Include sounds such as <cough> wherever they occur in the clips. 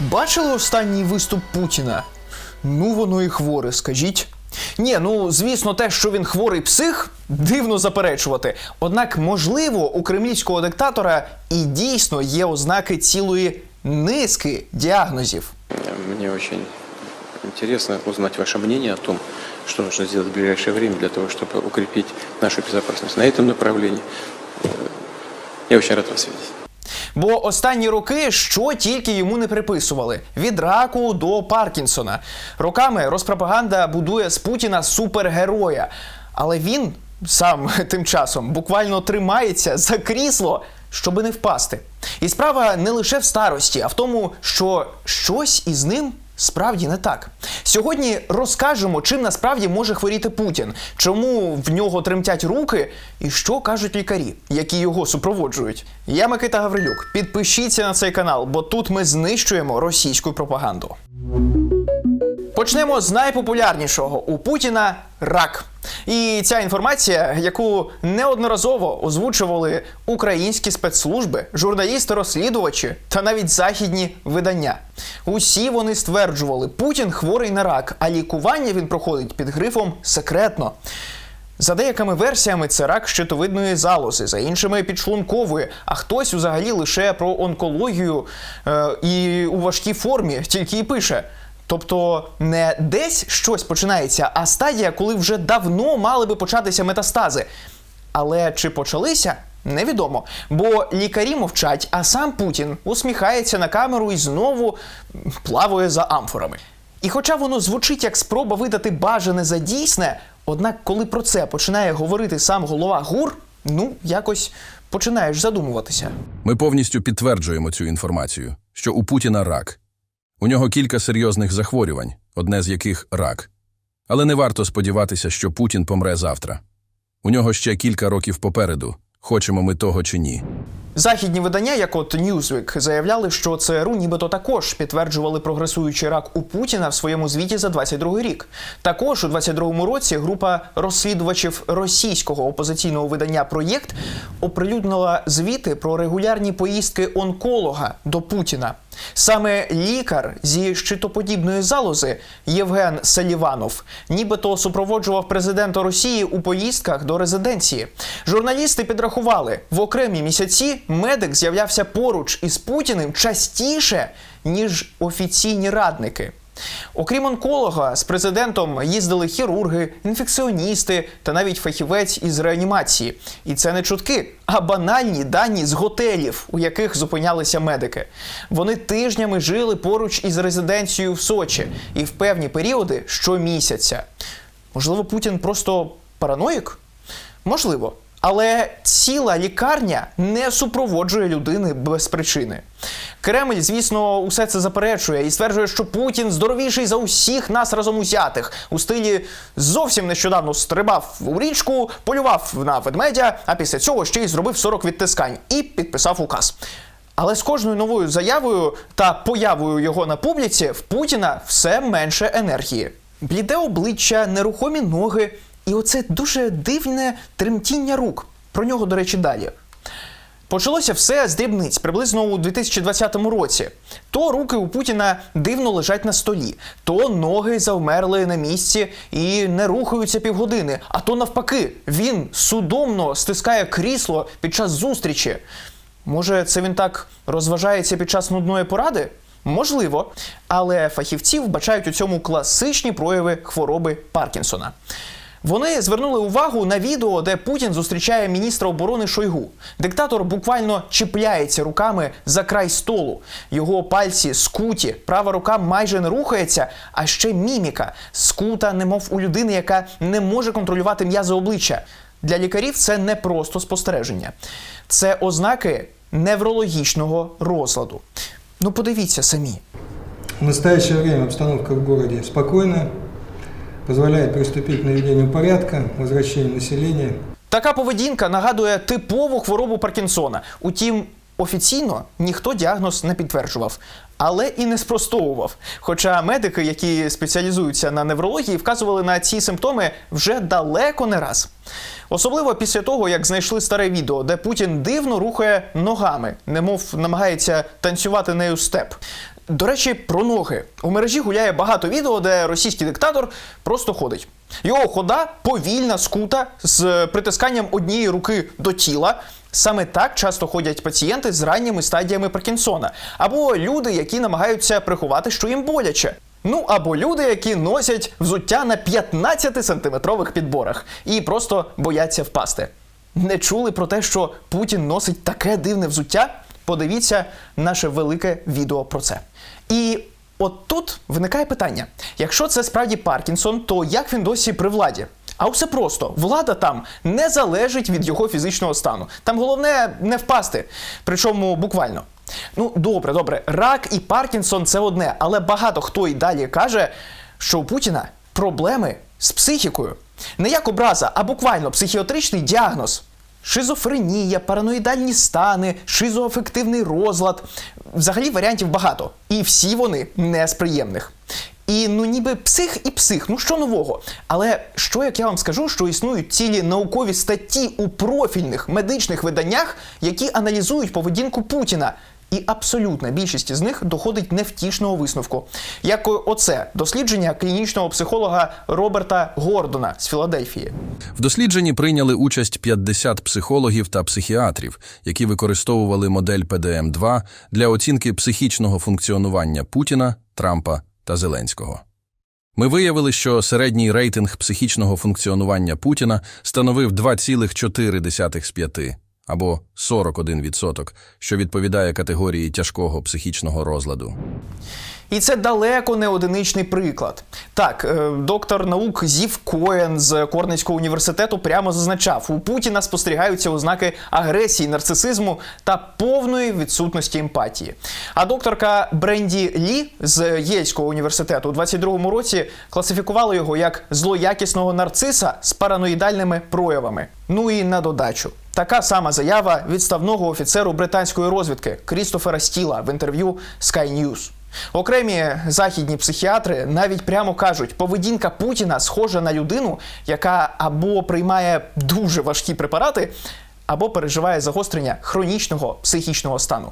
Бачили останній виступ Путіна? Ну, воно і хворе, скажіть. Ні, ну звісно, те, що він хворий псих, дивно заперечувати. Однак, можливо, у кремлівського диктатора і дійсно є ознаки цілої низки діагнозів. Мне очень интересно узнать ваше мнение о том, что нужно сделать в ближайшее время для того, чтобы укрепить нашу безопасность на этом направлении. Э, Я очень рад вас видеть. Бо останні роки що тільки йому не приписували: від раку до Паркінсона. Роками розпропаганда будує з Путіна супергероя. Але він сам <laughs> тим часом буквально тримається за крісло, щоби не впасти. І справа не лише в старості, а в тому, що щось із ним. Справді не так. Сьогодні розкажемо, чим насправді може хворіти Путін, чому в нього тремтять руки, і що кажуть лікарі, які його супроводжують. Я Микита Гаврилюк. Підпишіться на цей канал, бо тут ми знищуємо російську пропаганду. Почнемо з найпопулярнішого у Путіна рак. І ця інформація, яку неодноразово озвучували українські спецслужби, журналісти-розслідувачі та навіть західні видання. Усі вони стверджували, Путін хворий на рак, а лікування він проходить під грифом секретно. За деякими версіями це рак щитовидної залози, за іншими підшлункової, а хтось взагалі лише про онкологію е, і у важкій формі тільки і пише. Тобто не десь щось починається, а стадія, коли вже давно мали би початися метастази. Але чи почалися? Невідомо, бо лікарі мовчать, а сам Путін усміхається на камеру і знову плаває за амфорами. І хоча воно звучить як спроба видати бажане за дійсне, однак, коли про це починає говорити сам голова ГУР, ну якось починаєш задумуватися. Ми повністю підтверджуємо цю інформацію, що у Путіна рак. У нього кілька серйозних захворювань, одне з яких рак. Але не варто сподіватися, що Путін помре завтра. У нього ще кілька років попереду, хочемо ми того чи ні. Західні видання, як от Newsweek, заявляли, що ЦРУ нібито також підтверджували прогресуючий рак у Путіна в своєму звіті за 22 рік. Також у 22-му році група розслідувачів російського опозиційного видання Проєкт оприлюднила звіти про регулярні поїздки онколога до Путіна. Саме лікар зі щитоподібної залози Євген Саліванов нібито супроводжував президента Росії у поїздках до резиденції. Журналісти підрахували, в окремі місяці медик з'являвся поруч із Путіним частіше, ніж офіційні радники. Окрім онколога, з президентом їздили хірурги, інфекціоністи та навіть фахівець із реанімації. І це не чутки, а банальні дані з готелів, у яких зупинялися медики. Вони тижнями жили поруч із резиденцією в Сочі і в певні періоди щомісяця. Можливо, Путін просто параноїк? Можливо. Але ціла лікарня не супроводжує людини без причини. Кремль, звісно, усе це заперечує і стверджує, що Путін здоровіший за усіх нас разом узятих. У стилі зовсім нещодавно стрибав у річку, полював на ведмедя, а після цього ще й зробив 40 відтискань і підписав указ. Але з кожною новою заявою та появою його на публіці в Путіна все менше енергії. Бліде обличчя, нерухомі ноги, і оце дуже дивне тремтіння рук. Про нього, до речі, далі. Почалося все з дрібниць приблизно у 2020 році. То руки у Путіна дивно лежать на столі, то ноги завмерли на місці і не рухаються півгодини. А то навпаки, він судомно стискає крісло під час зустрічі. Може, це він так розважається під час нудної поради? Можливо, але фахівці вбачають у цьому класичні прояви хвороби Паркінсона. Вони звернули увагу на відео, де Путін зустрічає міністра оборони Шойгу. Диктатор буквально чіпляється руками за край столу. Його пальці скуті, права рука майже не рухається, а ще міміка скута, немов у людини, яка не може контролювати м'язи обличчя. Для лікарів це не просто спостереження, це ознаки неврологічного розладу. Ну, подивіться самі. В настоящее время обстановка в городе спокойная, позволяет приступить к наведению порядка, возвращению населения. Така поведінка нагадує типову хворобу Паркінсона. Утім, офіційно ніхто діагноз не підтверджував, але і не спростовував. Хоча медики, які спеціалізуються на неврології, вказували на ці симптоми вже далеко не раз. Особливо після того, як знайшли старе відео, де Путін дивно рухає ногами, немов намагається танцювати нею степ. До речі, про ноги. У мережі гуляє багато відео, де російський диктатор просто ходить. Його хода повільна, скута, з притисканням однієї руки до тіла. Саме так часто ходять пацієнти з ранніми стадіями Паркінсона, або люди, які намагаються приховати, що їм боляче. Ну або люди, які носять взуття на 15-сантиметрових підборах і просто бояться впасти. Не чули про те, що Путін носить таке дивне взуття? Подивіться наше велике відео про це. І от тут виникає питання: якщо це справді Паркінсон, то як він досі при владі? А все просто влада там не залежить від його фізичного стану. Там головне не впасти. Причому буквально. Ну, добре, добре, рак і Паркінсон це одне, але багато хто й далі каже, що у Путіна проблеми з психікою. Не як образа, а буквально психіатричний діагноз. Шизофренія, параноїдальні стани, шизоафективний розлад. Взагалі варіантів багато. І всі вони не з приємних. І ну ніби псих і псих, ну що нового? Але що як я вам скажу, що існують цілі наукові статті у профільних медичних виданнях, які аналізують поведінку Путіна. І абсолютна більшість з них доходить невтішного висновку. Як оце дослідження клінічного психолога Роберта Гордона з Філадельфії. В дослідженні прийняли участь 50 психологів та психіатрів, які використовували модель ПДМ-2 для оцінки психічного функціонування Путіна, Трампа та Зеленського. Ми виявили, що середній рейтинг психічного функціонування Путіна становив 2,4 з 5, або 41%, що відповідає категорії тяжкого психічного розладу. І це далеко не одиничний приклад. Так, е, доктор наук Зів Коен з Корнельського університету прямо зазначав, у Путіна спостерігаються ознаки агресії, нарцисизму та повної відсутності емпатії. А докторка Бренді Лі з Єльського університету у 22-му році класифікувала його як злоякісного нарциса з параноїдальними проявами. Ну і на додачу. Така сама заява відставного офіцеру британської розвідки Крістофера Стіла в інтерв'ю Sky News. Окремі західні психіатри навіть прямо кажуть, поведінка Путіна схожа на людину, яка або приймає дуже важкі препарати, або переживає загострення хронічного психічного стану.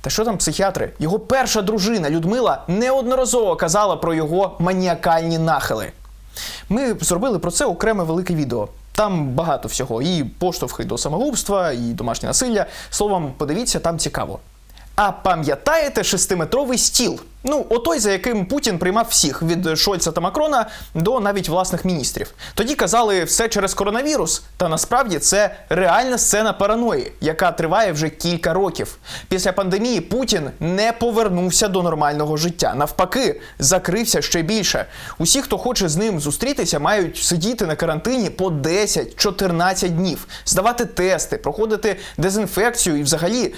Та що там психіатри? Його перша дружина Людмила неодноразово казала про його маніакальні нахили. Ми зробили про це окреме велике відео. Там багато всього: і поштовхи до самогубства, і домашнє насилля. Словом, подивіться, там цікаво. А пам'ятаєте шестиметровий стіл? Ну, отой, за яким Путін приймав всіх від Шольца та Макрона до навіть власних міністрів. Тоді казали все через коронавірус. Та насправді це реальна сцена параної, яка триває вже кілька років. Після пандемії Путін не повернувся до нормального життя. Навпаки, закрився ще більше. Усі, хто хоче з ним зустрітися, мають сидіти на карантині по 10-14 днів, здавати тести, проходити дезінфекцію і взагалі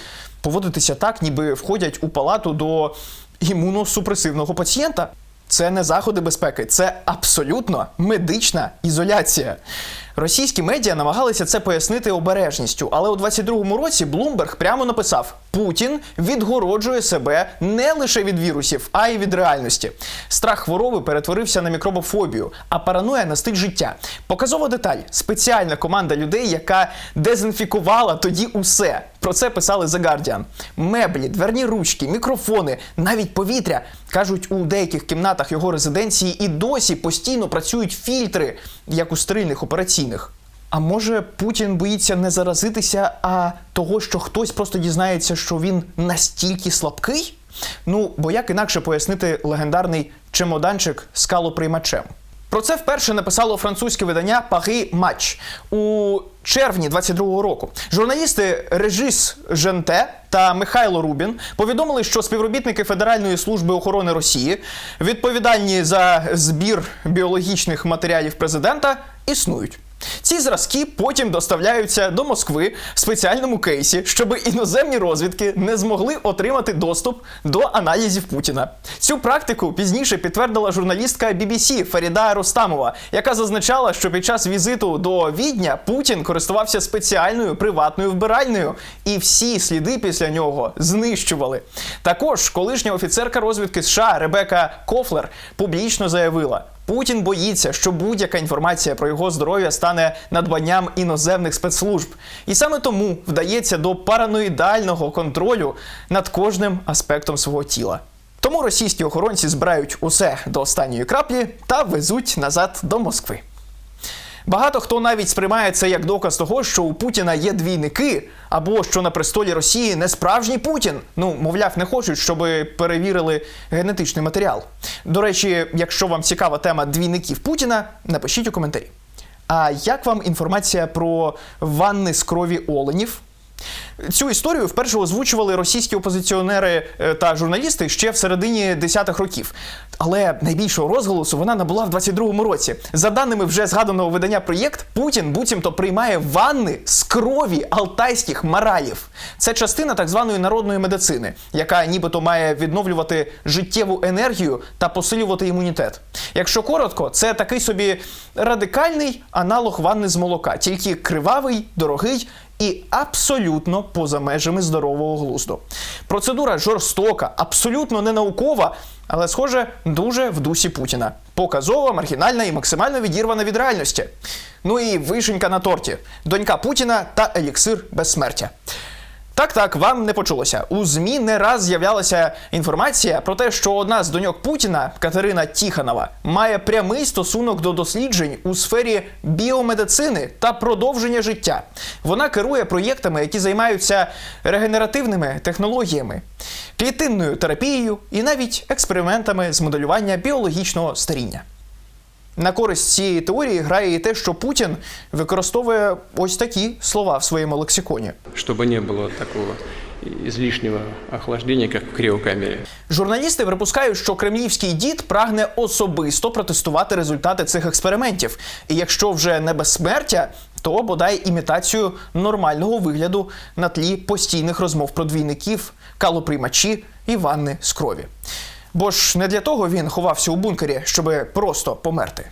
поводитися так, ніби входять у палату до імуносупресивного пацієнта. Це не заходи безпеки, це абсолютно медична ізоляція. Російські медіа намагалися це пояснити обережністю, але у 22-му році Блумберг прямо написав: Путін відгороджує себе не лише від вірусів, а й від реальності. Страх хвороби перетворився на мікробофобію, а параноя на стиль життя. Показова деталь: спеціальна команда людей, яка дезінфікувала тоді усе. Про це писали The Guardian. Меблі, дверні ручки, мікрофони, навіть повітря. Кажуть, у деяких кімнатах його резиденції і досі постійно працюють фільтри, як у стерильних операційних. А може Путін боїться не заразитися, а того, що хтось просто дізнається, що він настільки слабкий? Ну, бо як інакше пояснити легендарний чемоданчик з калоприймачем? Про це вперше написало французьке видання Paris Match у червні 22-го року. Журналісти Режіс Женте та Михайло Рубін повідомили, що співробітники Федеральної служби охорони Росії, відповідальні за збір біологічних матеріалів президента, існують. Ці зразки потім доставляються до Москви в спеціальному кейсі, щоб іноземні розвідки не змогли отримати доступ до аналізів Путіна. Цю практику пізніше підтвердила журналістка BBC Фаріда Ростамова, яка зазначала, що під час візиту до Відня Путін користувався спеціальною приватною вбиральнею, і всі сліди після нього знищували. Також колишня офіцерка розвідки США Ребека Кофлер публічно заявила. Путін боїться, що будь-яка інформація про його здоров'я стане надбанням іноземних спецслужб, і саме тому вдається до параноїдального контролю над кожним аспектом свого тіла. Тому російські охоронці збирають усе до останньої краплі та везуть назад до Москви. Багато хто навіть сприймає це як доказ того, що у Путіна є двійники, або що на престолі Росії не справжній Путін. Ну, мовляв, не хочуть, щоб перевірили генетичний матеріал. До речі, якщо вам цікава тема двійників Путіна, напишіть у коментарі. А як вам інформація про ванни з крові оленів? Цю історію вперше озвучували російські опозиціонери е, та журналісти ще в середині десятих років. Але найбільшого розголосу вона набула в 22-му році. За даними вже згаданого видання проєкт, Путін буцімто приймає ванни з крові алтайських мараїв. Це частина так званої народної медицини, яка нібито має відновлювати життєву енергію та посилювати імунітет. Якщо коротко, це такий собі радикальний аналог ванни з молока, тільки кривавий, дорогий і абсолютно поза межами здорового глузду. Процедура жорстока, абсолютно не наукова, але, схоже, дуже в дусі Путіна. Показова, маргінальна і максимально відірвана від реальності. Ну і вишенька на торті: донька Путіна та еліксир безсмертя. Так, так, вам не почулося. У ЗМІ не раз з'являлася інформація про те, що одна з доньок Путіна, Катерина Тіханова, має прямий стосунок до досліджень у сфері біомедицини та продовження життя. Вона керує проєктами, які займаються регенеративними технологіями, клітинною терапією і навіть експериментами з моделювання біологічного старіння. На користь цієї теорії грає і те, що Путін використовує ось такі слова в своєму лексиконі. Чтобы не было такого излишнего охлаждения, как в криокамере. Журналісти припускають, що кремлівський дід прагне особисто протестувати результати цих експериментів. І якщо вже не безсмертя, то бодай імітацію нормального вигляду на тлі постійних розмов про двійників, калоприймачі і ванни з крові. Бо ж не для того він ховався у бункері, щоби просто померти.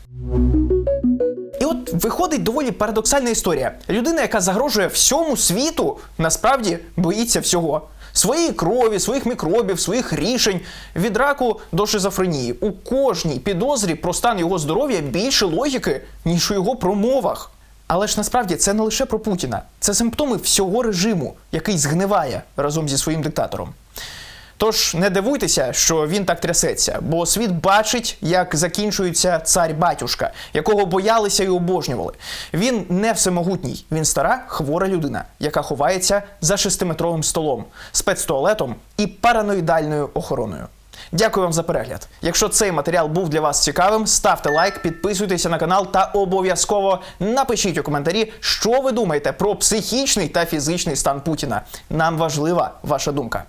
І от виходить доволі парадоксальна історія. Людина, яка загрожує всьому світу, насправді боїться всього. Своєї крові, своїх мікробів, своїх рішень від раку до шизофренії. У кожній підозрі про стан його здоров'я більше логіки, ніж у його промовах. Але ж насправді це не лише про Путіна, це симптоми всього режиму, який згниває разом зі своїм диктатором. Тож не дивуйтеся, що він так трясеться, бо світ бачить, як закінчується цар-батюшка, якого боялися і обожнювали. Він не всемогутній, він стара хвора людина, яка ховається за шестиметровим столом, спецтуалетом і параноїдальною охороною. Дякую вам за перегляд. Якщо цей матеріал був для вас цікавим, ставте лайк, підписуйтеся на канал та обов'язково напишіть у коментарі, що ви думаєте про психічний та фізичний стан Путіна. Нам важлива ваша думка.